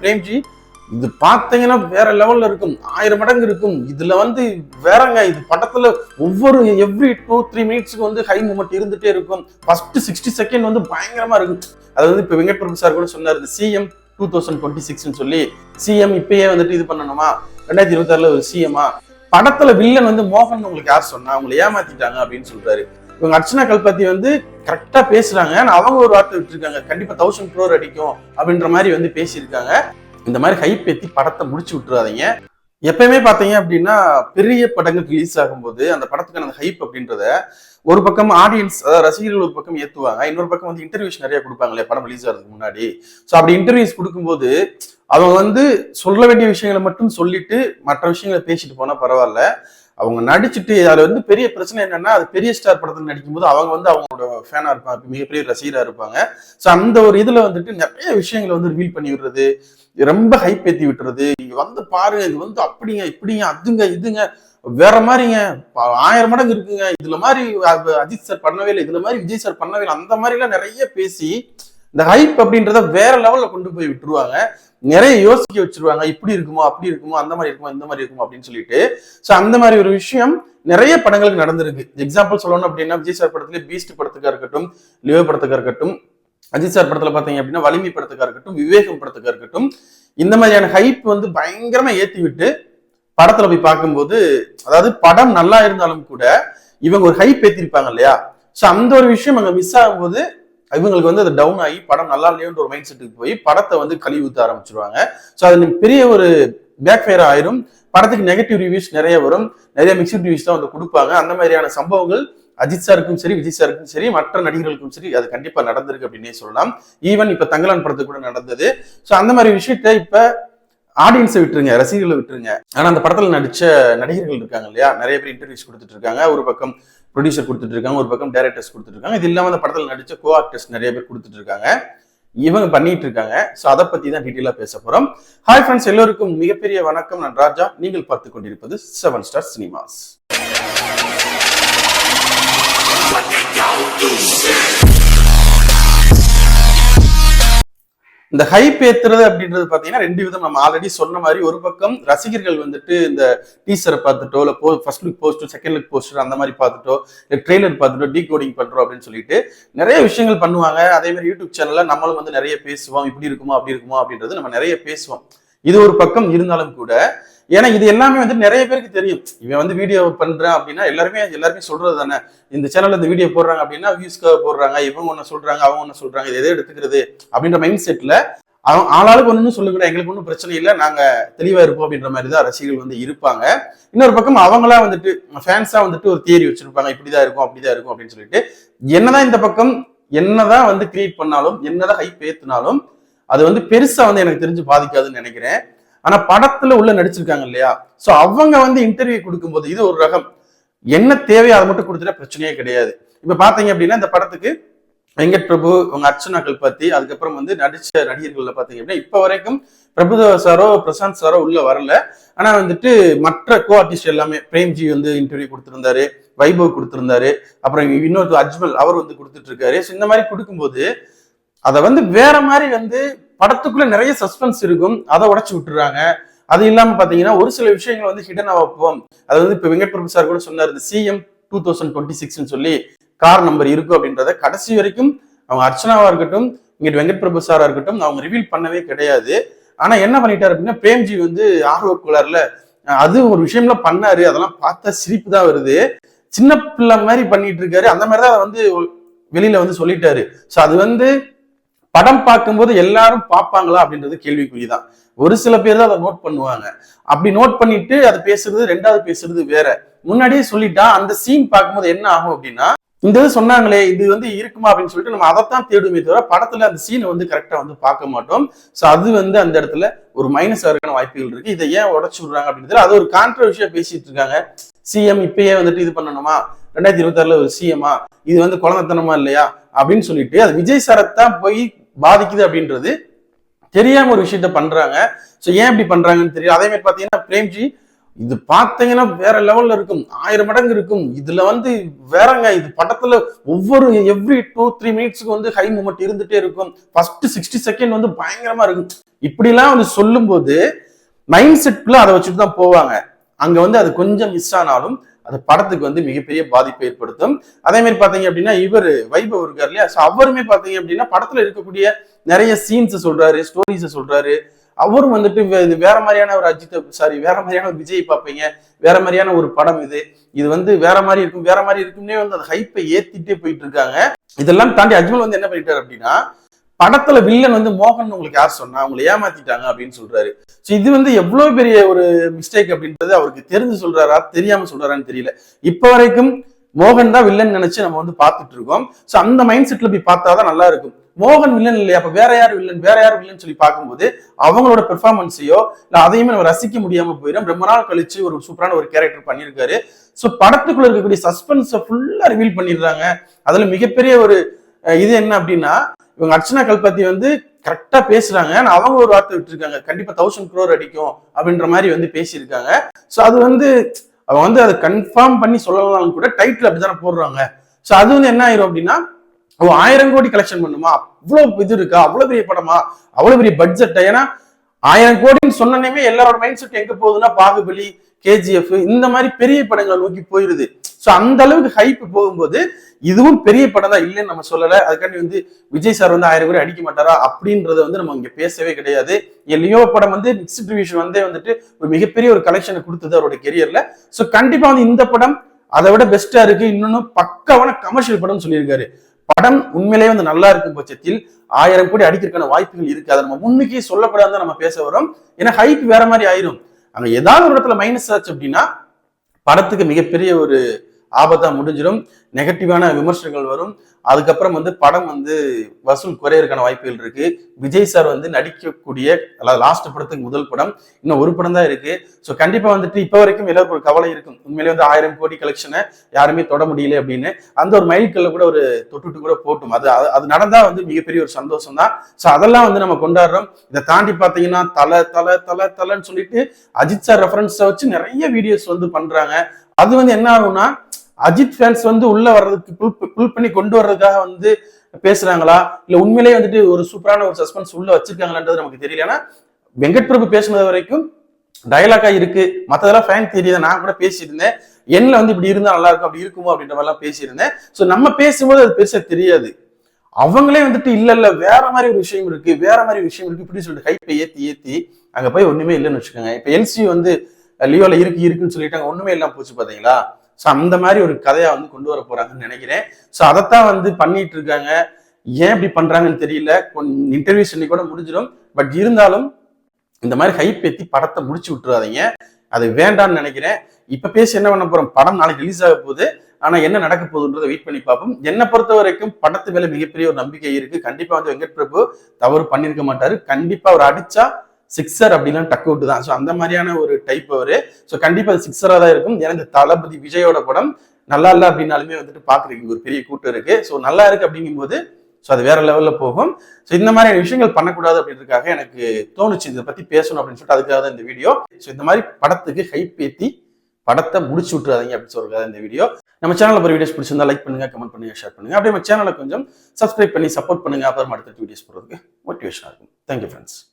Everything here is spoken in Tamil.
பிரேம்ஜி இது பார்த்தீங்கன்னா வேற லெவல்ல இருக்கும். ஆயிரம் மடங்கு இருக்கும். இதுல வந்து வேறங்க இது படத்துல ஒவ்வொரு எவ்ரி டூ த்ரீ மினிட்ஸ்க்கு வந்து ஹை மூமெண்ட் இருந்துட்டே இருக்கும். ஃபர்ஸ்ட் சிக்ஸ்டி செகண்ட் வந்து பயங்கரமா இருக்கும். அது வந்து இப்போ வெங்கட் பிரபு சார் கூட சொன்னார் சிஎம் டூ தௌசண்ட் டுவெண்ட்டி சிக்ஸ்னு சொல்லி. சிஎம் இப்பயே வந்துட்டு இது பண்ணணுமா? ரெண்டாயிரத்தி இருபத்தி ஆறுல ஒரு சிஎம்மா படத்துல வில்லன் வந்து மோகன் உங்களுக்கு யார் சொன்னா அவங்களை ஏமாத்திட்டாங்க அப்படின்னு சொல்றாரு. இவங்க அர்ச்சனா கல்பாத்தி வந்து கரெக்டா பேசுறாங்க. ஆனா அவங்க ஒரு வார்த்தை விட்டுருக்காங்க. கண்டிப்பா தௌசண்ட் க்ரோர் அடிக்கும் அப்படின்ற மாதிரி வந்து பேசியிருக்காங்க. இந்த மாதிரி ஹைப் ஏத்தி படத்தை முடிச்சு விட்டுறாதீங்க. எப்பயுமே பார்த்தீங்க அப்படின்னா பெரிய படங்கள் ரிலீஸ் ஆகும்போது அந்த படத்துக்கான அந்த ஹைப் அப்படின்றத ஒரு பக்கம் ஆடியன்ஸ் அதாவது ரசிகர்கள் ஒரு பக்கம் ஏற்றுவாங்க இன்னொரு பக்கம் வந்து இன்டர்வியூஸ் நிறைய கொடுப்பாங்களே படம் ரிலீஸ் ஆகிறதுக்கு முன்னாடி. ஸோ அப்படி இன்டர்வியூஸ் கொடுக்கும்போது அவங்க வந்து சொல்ல வேண்டிய விஷயங்களை மட்டும் சொல்லிட்டு மற்ற விஷயங்களை பேசிட்டு போனால் பரவாயில்ல. அவங்க நடிச்சுட்டு அதில் வந்து பெரிய பிரச்சனை என்னன்னா அது பெரிய ஸ்டார் படத்தில் நடிக்கும்போது அவங்க வந்து அவங்களோட ஃபேனாக இருப்பாங்க. மிகப்பெரிய ரசிகராக இருப்பாங்க. ஸோ அந்த ஒரு இதில் வந்துட்டு நிறைய விஷயங்களை வந்து ரிவீல் பண்ணி விடுறது ரொம்ப ஹைப் ஏற்றி விட்டுறது. நீங்கள் வந்து பாருங்க இது வந்து அப்படிங்க இப்படிங்க அதுங்க இதுங்க வேற மாதிரிங்க. ஆயிரம் மடங்கு இருக்குங்க. இதுல மாதிரி அஜித் சார் பண்ணவே இல்லை. இதுல மாதிரி விஜய் சார் பண்ணவே இல்லை. அந்த மாதிரிலாம் நிறைய பேசி இந்த ஹைப் அப்படின்றத வேற லெவல்ல கொண்டு போய் விட்டுருவாங்க. நிறைய யோசிக்க வச்சிருவாங்க. இப்படி இருக்குமோ அப்படி இருக்குமோ அந்த மாதிரி இருக்குமோ இந்த மாதிரி இருக்குமோ அப்படின்னு சொல்லிட்டு. ஸோ அந்த மாதிரி ஒரு விஷயம் நிறைய படங்களுக்கு நடந்திருக்கு. எக்ஸாம்பிள் சொல்லணும் அப்படின்னா விஜய் சார் படத்துல பீஸ்ட் படத்துக்கா இருக்கட்டும் லியோ படத்துக்கா இருக்கட்டும் அஜித் சார் படத்துல பாத்தீங்க அப்படின்னா வலிமை படத்துக்கா இருக்கட்டும் விவேகம் படத்துக்கா இருக்கட்டும் இந்த மாதிரியான ஹைப் வந்து பயங்கரமா ஏத்தி விட்டு படத்துல போய் பார்க்கும்போது அதாவது படம் நல்லா இருந்தாலும் கூட இவங்க ஒரு ஹைப் ஏத்திருப்பாங்க இல்லையா? ஸோ அந்த ஒரு விஷயம் அங்க மிஸ் ஆகும்போது இவங்களுக்கு வந்து அது டவுன் ஆகி படம் நல்லா இல்லையோன்ற ஒரு மைண்ட் செட்டுக்கு போய் படத்தை வந்து கழிவு ஊற்ற ஆரம்பிச்சிருவாங்க. ஸோ அது பெரிய ஒரு பேக் ஃபயர் ஆயிரும். படத்துக்கு நெகட்டிவ் ரிவ்யூஸ் நிறைய வரும். நிறைய மிக்சட் ரிவ்யூஸ் தான் வந்து கொடுப்பாங்க. அந்த மாதிரியான சம்பவங்கள் அஜித் சாருக்கும் சரி விஜய் சாருக்கும் சரி மற்ற நடிகர்களுக்கும் சரி அது கண்டிப்பா நடந்திருக்கு அப்படின்னே சொல்லலாம். ஈவன் இப்ப தங்கலான் படத்துக்கு கூட நடந்தது. ஸோ அந்த மாதிரி விஷயத்த இப்ப ஆடியன்ஸை விட்டுருங்க ரசிகர்களை விட்டுருங்க. ஆனா அந்த படத்துல நடிச்ச நடிகர்கள் இருக்காங்க இல்லையா? நிறைய பேர் இன்டர்வியூஸ் கொடுத்துட்டு இருக்காங்க. ஒரு பக்கம் ப்ரொடியூசர் கொடுத்துட்டு இருக்காங்க ஒரு பக்கம் டேரக்டர்ஸ் கொடுத்துட்டு இருக்காங்க இது இல்லாமல் அந்த படத்தில் நடிச்ச கோ ஆக்டர்ஸ் நிறைய பேர் கொடுத்துட்டு இருக்காங்க இவங்க பண்ணிட்டு இருக்காங்க ஸோ அதை பற்றி தான் டீட்டெயிலாக பேச போகிறோம் ஹாய் ஃப்ரெண்ட்ஸ் எல்லோருக்கும் மிகப்பெரிய வணக்கம். நான் ராஜா. நீங்கள் பார்த்து கொண்டிருப்பது செவன் ஸ்டார் சினிமாஸ் இந்த ஹைப் ஏத்துறது அப்படின்றது பாத்தீங்கன்னா ரெண்டு விதம். நம்ம ஆல்ரெடி சொன்ன மாதிரி ஒரு பக்கம் ரசிகர்கள் வந்துட்டு இந்த டீசரை பார்த்துட்டோ இல்ல போ first look poster second look poster அந்த மாதிரி பார்த்துட்டோ இல்லை ட்ரெய்லர் பார்த்துட்டோ டீ கோடிங் பண்றோம் அப்படின்னு சொல்லிட்டு நிறைய விஷயங்கள் பண்ணுவாங்க. அதே மாதிரி யூடியூப் சேனல்ல நம்மளும் வந்து நிறைய பேசுவோம். இப்படி இருக்குமோ அப்படி இருக்குமோ அப்படின்றது நம்ம நிறைய பேசுவோம். இது ஒரு பக்கம் இருந்தாலும் கூட ஏன்னா இது எல்லாமே வந்து நிறைய பேருக்கு தெரியும். இவன் வந்து வீடியோ பண்றான் அப்படின்னா எல்லாருமே எல்லாருமே சொல்றது தானே. இந்த சேனல்ல இந்த வீடியோ போடுறாங்க அப்படின்னா வியூஸ்க்காக போடுறாங்க இவங்க ஒண்ணு சொல்றாங்க அவங்க ஒண்ணு சொல்றாங்க இது எதை எடுத்துக்கிறது அப்படின்ற மைண்ட் செட்ல அவன் ஆளாளுக்கு ஒண்ணு சொல்லுங்க எங்களுக்கு ஒன்றும் பிரச்சனை இல்லை நாங்க தெளிவா இருப்போம் அப்படின்ற மாதிரி தான் ரசிகர்கள் வந்து இருப்பாங்க. இன்னொரு பக்கம் அவங்களா வந்துட்டு ஃபேன்ஸா வந்துட்டு ஒரு தியரி வச்சிருப்பாங்க இப்படிதான் இருக்கும் அப்படிதான் இருக்கும் அப்படின்னு சொல்லிட்டு என்னதான் இந்த பக்கம் என்னதான் வந்து கிரியேட் பண்ணாலும் என்னதான் ஹைப் ஏத்துனாலும் அது வந்து பெருசா வந்து எனக்கு தெரிஞ்சு பாதிக்காதுன்னு நினைக்கிறேன். ஆனா படத்துல உள்ள நடிச்சிருக்காங்க இல்லையா? சோ அவங்க வந்து இன்டர்வியூ கொடுக்கும்போது இது ஒரு ரகம். என்ன தேவையோ அதை மட்டும் கொடுத்துட்டா பிரச்சனையே கிடையாது. இப்ப பாத்தீங்க அப்படின்னா இந்த படத்துக்கு வெங்கட் பிரபு உங்க அர்ச்சனாக்கள் பத்தி அதுக்கப்புறம் வந்து நடிச்ச நடிகர்கள்ல பாத்தீங்க அப்படின்னா இப்ப வரைக்கும் பிரபுதேவ சாரோ பிரசாந்த் சாரோ உள்ள வரல. ஆனா வந்துட்டு மற்ற கோ ஆர்டிஸ்ட் எல்லாமே பிரேம்ஜி வந்து இன்டர்வியூ கொடுத்திருந்தாரு வைபவ் கொடுத்திருந்தாரு அப்புறம் இன்னொரு அஜ்மல் அவர் வந்து கொடுத்துட்டு இருக்காரு. இந்த மாதிரி கொடுக்கும்போது அதை வந்து வேற மாதிரி வந்து படத்துக்குள்ள நிறைய சஸ்பென்ஸ் இருக்கும். அதை உடச்சு விட்டுறாங்க. அது இல்லாம பாத்தீங்கன்னா ஒரு சில விஷயங்கள் வந்து ஹிடன் வைப்போம். அது வந்து இப்ப வெங்கட் பிரபு சார் கூட சொன்னார் இந்த சிஎம் டூ தௌசண்ட் டுவெண்ட்டி சிக்ஸ்னு சொல்லி கார் நம்பர் இருக்கும் அப்படின்றத கடைசி வரைக்கும் அவங்க அர்ச்சனாவா இருக்கட்டும் இங்கிட்டு வெங்கட் பிரபு சாரா இருக்கட்டும் அவங்க ரிவீல் பண்ணவே கிடையாது. ஆனா என்ன பண்ணிட்டாரு அப்படின்னா பிரேம்ஜி வந்து ஆர்வ குளர்ல அது ஒரு விஷயம்ல பண்ணாரு. அதெல்லாம் பார்த்தா சிரிப்பு தான் வருது. சின்ன பிள்ளை மாதிரி பண்ணிட்டு இருக்காரு. அந்த மாதிரி தான் அதை வந்து வெளியில வந்து சொல்லிட்டாரு. சோ அது வந்து படம் பார்க்கும்போது எல்லாரும் பார்ப்பாங்களா அப்படின்றது கேள்விக்குறிதான். ஒரு சில பேர் தான் அதை நோட் பண்ணுவாங்க. அப்படி நோட் பண்ணிட்டு அதை பேசுறது ரெண்டாவது பேசுறது வேற. முன்னாடியே சொல்லிட்டா அந்த சீன் பார்க்கும்போது என்ன ஆகும் அப்படின்னா இந்த இது சொன்னாங்களே இது வந்து இருக்குமா அப்படின்னு சொல்லிட்டு நம்ம அதைத்தான் தேடுமே தவிர படத்துல அந்த சீனை வந்து கரெக்டா வந்து பார்க்க மாட்டோம். சோ அது வந்து அந்த இடத்துல ஒரு மைனஸ் ஆகிறதுக்கான வாய்ப்புகள் இருக்கு. இதை ஏன் உடச்சு விடுறாங்க அப்படின்றது அது ஒரு கான்ட்ரவர்ஷியா பேசிட்டு இருக்காங்க. சிஎம் இப்பயே வந்துட்டு இது பண்ணணுமா? ரெண்டாயிரத்தி இருபத்தி ஆறுல ஒரு சிஎம்மா இது வந்து குழந்தைத்தனமா இல்லையா? அப்படின்னு சொல்லிட்டு அது விஜய் சாரத்தான் போய் பாதிக்குது அப்படின்றது தெரியாம ஒரு விஷயத்த பண்றாங்க. ஸோ ஏன் இப்படி பண்றாங்கன்னு தெரியல. அதே மாதிரி பார்த்தீங்கன்னா பிரேம்ஜி இது பார்த்தீங்கன்னா வேற லெவல்ல இருக்கும். ஆயிரம் மடங்கு இருக்கும். இதுல வந்து வேறங்க இது படத்துல ஒவ்வொரு எவ்ரி டூ த்ரீ மினிட்ஸ்க்கு வந்து ஹை மூமெண்ட் இருந்துட்டே இருக்கும். ஃபர்ஸ்ட் சிக்ஸ்டி செகண்ட் வந்து பயங்கரமா இருக்கும். இப்படிலாம் வந்து சொல்லும்போது மைண்ட் செட்ல அதை வச்சுட்டு தான் போவாங்க. அங்க வந்து அது கொஞ்சம் மிஸ் ஆனாலும் அது படத்துக்கு வந்து மிகப்பெரிய பாதிப்பை ஏற்படுத்தும். அதே மாதிரி பார்த்தீங்க அப்படின்னா இவர் வைபவ் இருக்கார் இல்லையா? ஸோ அவருமே பார்த்தீங்க அப்படின்னா படத்தில் இருக்கக்கூடிய நிறைய சீன்ஸை சொல்றாரு ஸ்டோரிஸை சொல்றாரு. அவரும் வந்துட்டு இது வேற மாதிரியான ஒரு அஜித் சாரி வேற மாதிரியான ஒரு விஜய் பார்ப்பீங்க. வேற மாதிரியான ஒரு படம் இது. இது வந்து வேற மாதிரி இருக்கும் வேற மாதிரி இருக்கும்னே வந்து அந்த ஹைப்பை ஏத்திட்டே போயிட்டு இருக்காங்க. இதெல்லாம் தாண்டி அஜ்மல் வந்து என்ன பண்ணிட்டாரு அப்படின்னா படத்துல வில்லன் வந்து மோகன் உங்களுக்கு யார் சொன்னா அவங்களை ஏமாத்திட்டாங்க அப்படின்னு சொல்றாரு. ஸோ இது வந்து எவ்வளவு பெரிய ஒரு மிஸ்டேக் அப்படின்றது அவருக்கு தெரிஞ்சு சொல்றாரா தெரியாம சொல்றாரான்னு தெரியல. இப்ப வரைக்கும் மோகன் தான் வில்லன் நினைச்சு நம்ம வந்து பார்த்துட்டு இருக்கோம். ஸோ அந்த மைண்ட் செட்ல போய் பார்த்தாதான் நல்லா இருக்கும். மோகன் வில்லன் இல்லையா? அப்ப வேற யார் வில்லன் வேற யார் வில்லன் சொல்லி பார்க்கும்போது அவங்களோட பெர்ஃபார்மன்ஸையோ இல்லை அதையுமே நம்ம ரசிக்க முடியாம போயிடும் ரொம்ப நாள் கழிச்சு ஒரு சூப்பரான ஒரு கேரக்டர் பண்ணியிருக்காரு. ஸோ படத்துக்குள்ள இருக்கக்கூடிய சஸ்பென்ஸை ஃபுல்லா ரிவீல் பண்ணிடுறாங்க. அதுல மிகப்பெரிய ஒரு இது என்ன அப்படின்னா இவங்க அர்ச்சனா கல்பத்தி வந்து கரெக்டா பேசுறாங்க. ஆனா அவங்க ஒரு வார்த்தை விட்டுருக்காங்க. கண்டிப்பா தௌசண்ட் குரோர் அடிக்கும் அப்படின்ற மாதிரி வந்து பேசியிருக்காங்க. ஸோ அது வந்து அவங்க வந்து அதை கன்ஃபார்ம் பண்ணி சொல்லலாம் கூட டைட்டில் அப்படிதானே போடுறாங்க. ஸோ அது வந்து என்ன ஆயிரும் அப்படின்னா ஓ ஆயிரம் கோடி கலெக்ஷன் பண்ணுமா? அவ்வளோ இது இருக்கா? அவ்வளோ பெரிய படமா? அவ்வளோ பெரிய பட்ஜெட் ஏன்னா ஆயிரம் கோடின்னு சொன்னனே எல்லாரோட மைண்ட் செட் எங்க போகுதுன்னா பாகுபலி கேஜிஎஃப் இந்த மாதிரி பெரிய படங்களை நோக்கி போயிருது. ஸோ அந்த அளவுக்கு ஹைப் போகும்போது இதுவும் பெரிய படம் தான் இல்லைன்னு நம்ம சொல்லல. அதுக்காண்டி வந்து விஜய் சார் வந்து ஆயிரம் கோடி அடிக்க மாட்டாரா அப்படின்றத வந்து நம்ம இங்கே பேசவே கிடையாது. என் லியோ படம் வந்து மிக்ஸ்ட் ரிவியூஷன் வந்தே வந்துட்டு ஒரு மிகப்பெரிய ஒரு கலெக்ஷனை கொடுத்தது அவரோட கெரியர்ல ஸோ கண்டிப்பா வந்து இந்த படம் அதை விட பெஸ்டா இருக்கு. இன்னொன்னு பக்காவான கமர்ஷியல் படம் சொல்லியிருக்காரு. படம் உண்மையிலேயே வந்து நல்லா இருக்கும் பட்சத்தில் ஆயிரம் கோடி அடிக்கிறதுக்கான வாய்ப்புகள் இருக்கு. அதை நம்ம முன்னுக்கே சொல்லப்படாத நம்ம பேச வரோம். ஏன்னா ஹைப் வேற மாதிரி ஆயிரும். அங்க ஏதாவது ஒரு இடத்துல மைனஸ் ஆச்சு அப்படின்னா படத்துக்கு மிகப்பெரிய ஒரு ஆபத்தா முடிஞ்சிடும். நெகட்டிவான விமர்சனங்கள் வரும். அதுக்கப்புறம் வந்து படம் வந்து வசூல் குறையறதுக்கான வாய்ப்புகள் இருக்கு. விஜய் சார் வந்து நடிக்கக்கூடிய அதாவது லாஸ்ட் படத்துக்கு முதல் படம் இன்னும் ஒரு படம் தான் இருக்கு. ஸோ கண்டிப்பா வந்துட்டு இப்போ வரைக்கும் எல்லாருக்கும் ஒரு கவலை இருக்கும். உண்மையிலே வந்து ஆயிரம் கோடி கலெக்ஷனை யாருமே தொட முடியல அப்படின்னு. அந்த ஒரு மைல்கல்ல கூட ஒரு தொட்டுட்டு கூட போட்டும் அது அது- அது நடந்தா வந்து மிகப்பெரிய ஒரு சந்தோஷம் தான். ஸோ அதெல்லாம் வந்து நம்ம கொண்டாடுறோம். இதை தாண்டி பார்த்தீங்கன்னா தலை தலை தலை தலைன்னு சொல்லிட்டு அஜித் சார் ரெஃபரன்ஸை வச்சு நிறைய வீடியோஸ் வந்து பண்றாங்க. அது வந்து என்ன ஆகும்னா அஜித் ஃபேன்ஸ் வந்து உள்ள வர்றதுக்கு புல் புல் பண்ணி கொண்டு வர்றதுக்காக வந்து பேசுறாங்களா? இல்ல உண்மையிலேயே வந்துட்டு ஒரு சூப்பரான ஒரு சஸ்பென்ஸ் உள்ள வச்சிருக்காங்களான்றது நமக்கு தெரியல. ஏன்னா வெங்கட் பிரபு பேசுனது வரைக்கும் டயலாக்கா இருக்கு. மத்ததெல்லாம் ஃபேன் தெரியுது நான் கூட பேசியிருந்தேன். என்ன வந்து இப்படி இருந்தா நல்லா இருக்கும் அப்படி இருக்குமோ அப்படின்ற மாதிரிலாம் பேசியிருந்தேன். ஸோ நம்ம பேசும்போது அது பெருசா தெரியாது. அவங்களே வந்துட்டு இல்ல இல்ல வேற மாதிரி ஒரு விஷயம் இருக்கு வேற மாதிரி விஷயம் இருக்கு இப்படி சொல்லிட்டு ஹைப்பை ஏத்தி ஏத்தி அங்க போய் ஒண்ணுமே இல்லைன்னு வச்சுக்கோங்க. இப்ப எல்சி வந்து லியோல இருக்கு இருக்குன்னு சொல்லிட்டாங்க ஒண்ணுமே இல்லாம போச்சு பாத்தீங்களா? ஸோ அந்த மாதிரி ஒரு கதையை வந்து கொண்டு வர போறாங்கன்னு நினைக்கிறேன். ஸோ அதைத்தான் வந்து பண்ணிட்டு இருக்காங்க. ஏன் இப்படி பண்றாங்கன்னு தெரியல. இன்டர்வியூஸ் இன்னைக்கு கூட முடிஞ்சிடும். பட் இருந்தாலும் இந்த மாதிரி ஹைப் ஏற்றி படத்தை முடிச்சு விட்டுறாதீங்க. அது வேண்டாம்னு நினைக்கிறேன். இப்போ பேசி என்ன பண்ண போறோம்? படம் நாளைக்கு ரிலீஸ் ஆக போகுது. ஆனா என்ன நடக்க போகுதுன்றதை வெயிட் பண்ணி பார்ப்போம். என்னை பொறுத்த வரைக்கும் படத்து மேல மிகப்பெரிய ஒரு நம்பிக்கை இருக்கு. கண்டிப்பா வந்து வெங்கட் பிரபு தவறு பண்ணிருக்க மாட்டாரு. கண்டிப்பா அவர் அடிச்சா சிக்ஸர் அப்படிலாம் டக் அவுட் தான். ஸோ அந்த மாதிரியான ஒரு டைப் அவர். ஸோ கண்டிப்பாக அது சிக்ஸராக தான் இருக்கும். ஏன்னா இந்த தளபதி விஜயோட படம் நல்லா இல்லை அப்படின்னாலுமே வந்துட்டு பாக்குறதுக்கு ஒரு பெரிய கூட்டம் இருக்குது ஸோ நல்லா இருக்கு அப்படிங்கும்போது ஸோ அது வேற லெவலில் போகும். ஸோ இந்த மாதிரியான விஷயங்கள் பண்ணக்கூடாது அப்படின்றதுக்காக எனக்கு தோணுச்சு. இதை பற்றி பேசணும் அப்படின்னு சொல்லிட்டு அதுக்காக தான் இந்த வீடியோ. ஸோ இந்த மாதிரி படத்துக்கு ஹைப் ஏற்றி படத்தை முடிச்சு விட்டுறாதீங்க அப்படின்னு சொல்றதுக்காக இந்த வீடியோ. நம்ம சேனலில் ஒரு வீடியோஸ் பிடிச்சிருந்தா லைக் பண்ணுங்க கமெண்ட் பண்ணுங்க ஷேர் பண்ணுங்க. அப்படியே நம்ம சேனலை கொஞ்சம் சப்ஸ்கிரைப் பண்ணி சப்போர்ட் பண்ணுங்க. அப்புறம் அடுத்த வீடியோஸ் போடுறதுக்கு மோட்டிவேஷனாக இருக்கும். Thank you friends